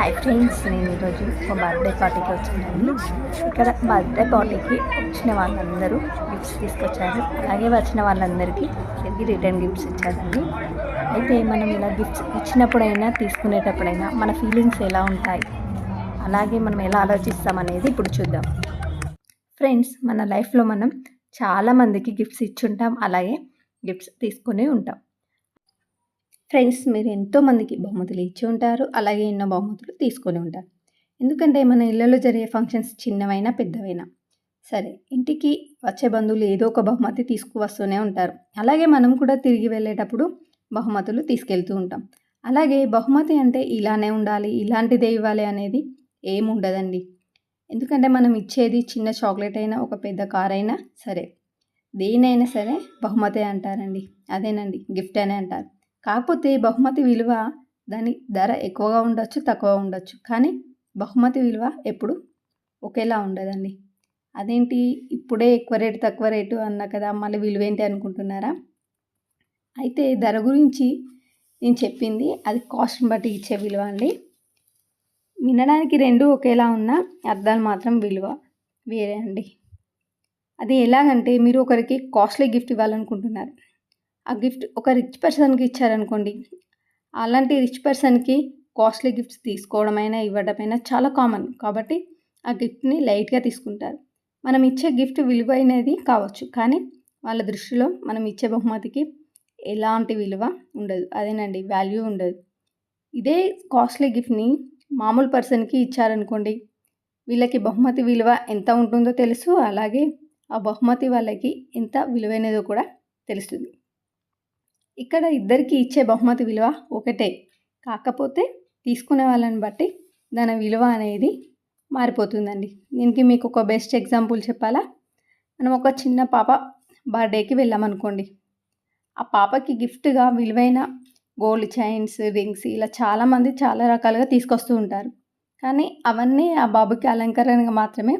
Hi friends నేను ఈరోజు మా బర్త్డే పార్టీకి వచ్చానండి ఇక్కడ బర్త్డే పార్టీకి వచ్చిన వాళ్ళందరూ గిఫ్ట్స్ తీసుకొచ్చారు. అలాగే వచ్చిన వాళ్ళందరికీ తిరిగి రిటర్న్ గిఫ్ట్స్ ఇచ్చారండి. అయితే మనం ఇలా గిఫ్ట్స్ ఇచ్చినప్పుడైనా తీసుకునేటప్పుడైనా మన ఫీలింగ్స్ ఎలా ఉంటాయి? అలాగే మనం ఎలా ఆలోచిస్తామనేది ఇప్పుడు చూద్దాం. ఫ్రెండ్స్ మన లైఫ్లో మనం చాలామందికి గిఫ్ట్స్ ఇచ్చుంటాం. అలాగే గిఫ్ట్స్ తీసుకుని ఉంటాం. ఫ్రెండ్స్ మీరు ఎంతోమందికి బహుమతులు ఇచ్చి ఉంటారు. అలాగే ఎన్నో బహుమతులు తీసుకొని ఉంటారు. ఎందుకంటే మన ఇళ్ళలో జరిగే ఫంక్షన్స్ చిన్నవైనా పెద్దవైనా సరే ఇంటికి వచ్చే బంధువులు ఏదో ఒక బహుమతి తీసుకువస్తూనే ఉంటారు. అలాగే మనం కూడా తిరిగి వెళ్ళేటప్పుడు బహుమతులు తీసుకెళ్తూ ఉంటాం. అలాగే బహుమతి అంటే ఇలానే ఉండాలి ఇలాంటిదే ఇవ్వాలి అనేది ఏముండదండి. ఎందుకంటే మనం ఇచ్చేది చిన్న చాక్లెట్ అయినా ఒక పెద్ద కార్ అయినా సరే దేనైనా సరే బహుమతే అంటారండి. అదేనండి గిఫ్ట్ అనే అంటారు. కాకపోతే బహుమతి విలువ దాని ధర ఎక్కువగా ఉండొచ్చు తక్కువ ఉండొచ్చు. కానీ బహుమతి విలువ ఎప్పుడు ఒకేలా ఉండదండి. అదేంటి? ఇప్పుడే ఎక్కువ రేటు తక్కువ రేటు అన్నా కదా మళ్ళీ విలువ ఏంటి అనుకుంటున్నారా? అయితే ధర గురించి నేను చెప్పింది అది కాస్ట్ని బట్టి ఇచ్చే విలువ అండి. వినడానికి రెండు ఒకేలా ఉన్న అర్థాలు మాత్రం విలువ వేరే అండి. అది ఎలాగంటే మీరు ఒకరికి కాస్ట్లీ గిఫ్ట్ ఇవ్వాలనుకుంటున్నారు. ఆ గిఫ్ట్ ఒక రిచ్ పర్సన్కి ఇచ్చారనుకోండి. అలాంటి రిచ్ పర్సన్కి కాస్ట్లీ గిఫ్ట్స్ తీసుకోవడమైనా ఇవ్వడమైనా చాలా కామన్. కాబట్టి ఆ గిఫ్ట్ని లైట్గా తీసుకుంటారు. మనం ఇచ్చే గిఫ్ట్ విలువైనది కావచ్చు. కానీ వాళ్ళ దృష్టిలో మనం ఇచ్చే బహుమతికి ఎలాంటి విలువ ఉండదు. అదేనండి వాల్యూ ఉండదు. ఇదే కాస్ట్లీ గిఫ్ట్ని మామూలు పర్సన్కి ఇచ్చారనుకోండి వీళ్ళకి బహుమతి విలువ ఎంత ఉంటుందో తెలుసు. అలాగే ఆ బహుమతి వాళ్ళకి ఎంత విలువైనదో కూడా తెలుస్తుంది. ఇక్కడ ఇద్దరికి ఇచ్చే బహుమతి విలువ ఒకటే. కాకపోతే తీసుకునే వాళ్ళని బట్టి దాని విలువ అనేది మారిపోతుందండి. దీనికి మీకు ఒక బెస్ట్ ఎగ్జాంపుల్ చెప్పాలా? మనం ఒక చిన్న పాప బర్త్డేకి వెళ్ళామనుకోండి ఆ పాపకి గిఫ్ట్గా విలువైన గోల్డ్ చైన్స్ రింగ్స్ ఇలా చాలామంది చాలా రకాలుగా తీసుకొస్తూ ఉంటారు. కానీ అవన్నీ ఆ బాబుకి అలంకరణగా మాత్రమే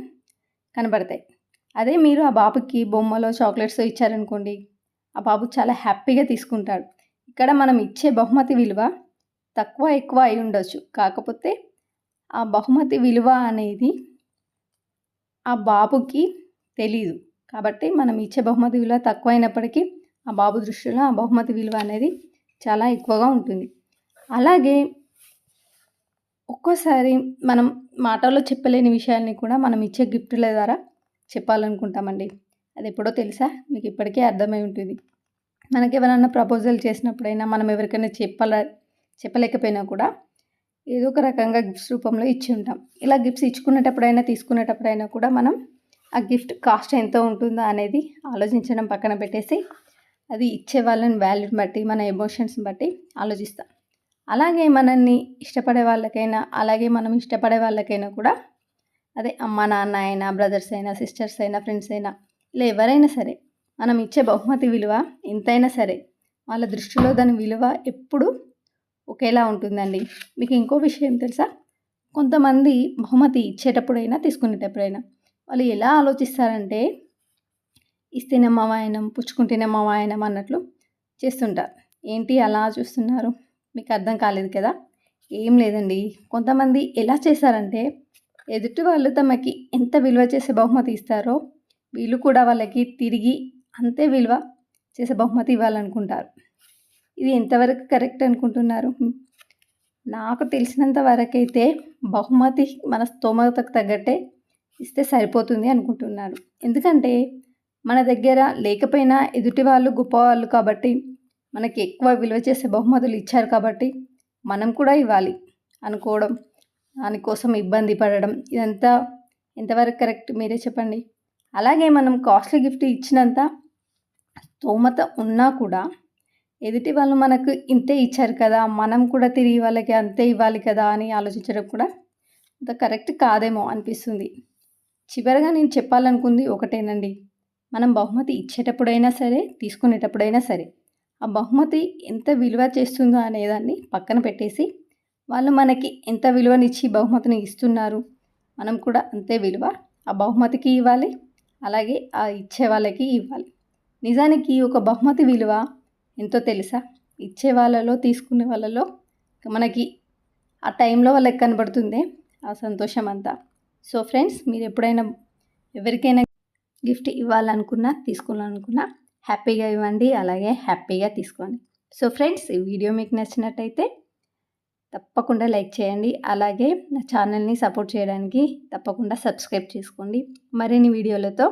కనబడతాయి. అదే మీరు ఆ బాబుకి బొమ్మలో చాక్లెట్స్ ఇచ్చారనుకోండి ఆ బాబు చాలా హ్యాపీగా తీసుకుంటాడు. ఇక్కడ మనం ఇచ్చే బహుమతి విలువ తక్కువ ఎక్కువ అయి ఉండొచ్చు. కాకపోతే ఆ బహుమతి విలువ అనేది ఆ బాబుకి తెలీదు. కాబట్టి మనం ఇచ్చే బహుమతి విలువ తక్కువ అయినప్పటికీ ఆ బాబు దృష్టిలో ఆ బహుమతి విలువ అనేది చాలా ఎక్కువగా ఉంటుంది. అలాగే ఒక్కోసారి మనం మాటల్లో చెప్పలేని విషయాల్ని కూడా మనం ఇచ్చే గిఫ్ట్ల ద్వారా చెప్పాలనుకుంటామండి. అది ఎప్పుడో తెలుసా? మీకు ఇప్పటికే అర్థమై ఉంటుంది. మనకి ఎవరైనా ప్రపోజల్ చేసినప్పుడైనా మనం ఎవరికైనా చెప్పాల చెప్పలేకపోయినా కూడా ఏదో ఒక రకంగా గిఫ్ట్స్ రూపంలో ఇచ్చి ఉంటాం. ఇలా గిఫ్ట్స్ ఇచ్చుకునేటప్పుడైనా తీసుకునేటప్పుడైనా కూడా మనం ఆ గిఫ్ట్ కాస్ట్ ఎంత ఉంటుందో అనేది ఆలోచించడం పక్కన పెట్టేసి అది ఇచ్చే వాళ్ళని వాల్యూని బట్టి మన ఎమోషన్స్ని బట్టి ఆలోచిస్తాం. అలాగే మనల్ని ఇష్టపడే వాళ్ళకైనా అలాగే మనం ఇష్టపడే వాళ్ళకైనా కూడా అదే అమ్మ నాన్న అయినా బ్రదర్స్ అయినా సిస్టర్స్ అయినా ఫ్రెండ్స్ అయినా ఇలా ఎవరైనా సరే. మనం ఇచ్చే బహుమతి విలువ ఎంతైనా సరే. వాళ్ళ దృష్టిలో దాని విలువ ఎప్పుడు ఒకేలా ఉంటుందండి. మీకు ఇంకో విషయం తెలుసా? కొంతమంది బహుమతి ఇచ్చేటప్పుడైనా తీసుకునేటప్పుడైనా వాళ్ళు ఎలా ఆలోచిస్తారంటే ఇస్తేనే వాయనం పుచ్చుకుంటేనే వాయనం అన్నట్లు చేస్తుంటారు. ఏంటి అలా చూస్తున్నారు? మీకు అర్థం కాలేదు కదా? ఏం లేదండి. కొంతమంది ఎలా చేశారంటే ఎదుటి వాళ్ళు తమకి ఎంత విలువ చేసే బహుమతి ఇస్తారో వీళ్ళు కూడా వాళ్ళకి తిరిగి అంతే విలువ చేసే బహుమతి ఇవ్వాలనుకుంటారు. ఇది ఎంతవరకు కరెక్ట్ అనుకుంటున్నారు? నాకు తెలిసినంత వరకైతే బహుమతి మన స్తోమతకు తగ్గట్టే ఇస్తే సరిపోతుంది అనుకుంటున్నాను. ఎందుకంటే మన దగ్గర లేకపోయినా ఎదుటి వాళ్ళు గొప్పవాళ్ళు కాబట్టి మనకి ఎక్కువ విలువ చేసే బహుమతులు ఇచ్చారు కాబట్టి మనం కూడా ఇవ్వాలి అనుకోవడం దానికోసం ఇబ్బంది పడడం ఇదంతా ఎంతవరకు కరెక్ట్ మీరే చెప్పండి. అలాగే మనం కాస్ట్లీ గిఫ్ట్ ఇచ్చినంత స్తోమత ఉన్నా కూడా ఎదుటి వాళ్ళు మనకు ఇంతే ఇచ్చారు కదా మనం కూడా తిరిగి వాళ్ళకి అంతే ఇవ్వాలి కదా అని ఆలోచించడం కూడా అంత కరెక్ట్ కాదేమో అనిపిస్తుంది. చివరిగా నేను చెప్పాలనుకుంది ఒకటేనండి. మనం బహుమతి ఇచ్చేటప్పుడైనా సరే తీసుకునేటప్పుడైనా సరే ఆ బహుమతి ఎంత విలువ చేస్తుందో అనేదాన్ని పక్కన పెట్టేసి వాళ్ళు మనకి ఎంత విలువనిచ్చి బహుమతిని ఇస్తున్నారు మనం కూడా అంతే విలువ ఆ బహుమతికి ఇవ్వాలి. అలాగే ఆ ఇచ్చే వాళ్ళకి ఇవ్వాలి. నిజానికి ఒక బహుమతి విలువ ఎంతో తెలుసా? ఇచ్చే వాళ్ళలో తీసుకునే వాళ్ళలో? మనకి ఆ టైంలో వాళ్ళకి కనబడుతుంది ఆ సంతోషం అంతా. సో ఫ్రెండ్స్ మీరు ఎప్పుడైనా ఎవరికైనా గిఫ్ట్ ఇవ్వాలనుకున్నా తీసుకోవాలనుకున్నా హ్యాపీగా ఇవ్వండి అలాగే హ్యాపీగా తీసుకోండి. సో ఫ్రెండ్స్ ఈ వీడియో మీకు నచ్చినట్టయితే తప్పకుండా లైక్ చేయండి. అలాగే నా ఛానల్ని సపోర్ట్ చేయడానికి తప్పకుండా సబ్స్క్రైబ్ చేసుకోండి. మరిన్ని వీడియోలతో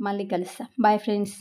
మళ్ళీ కలుస్తాం. Bye friends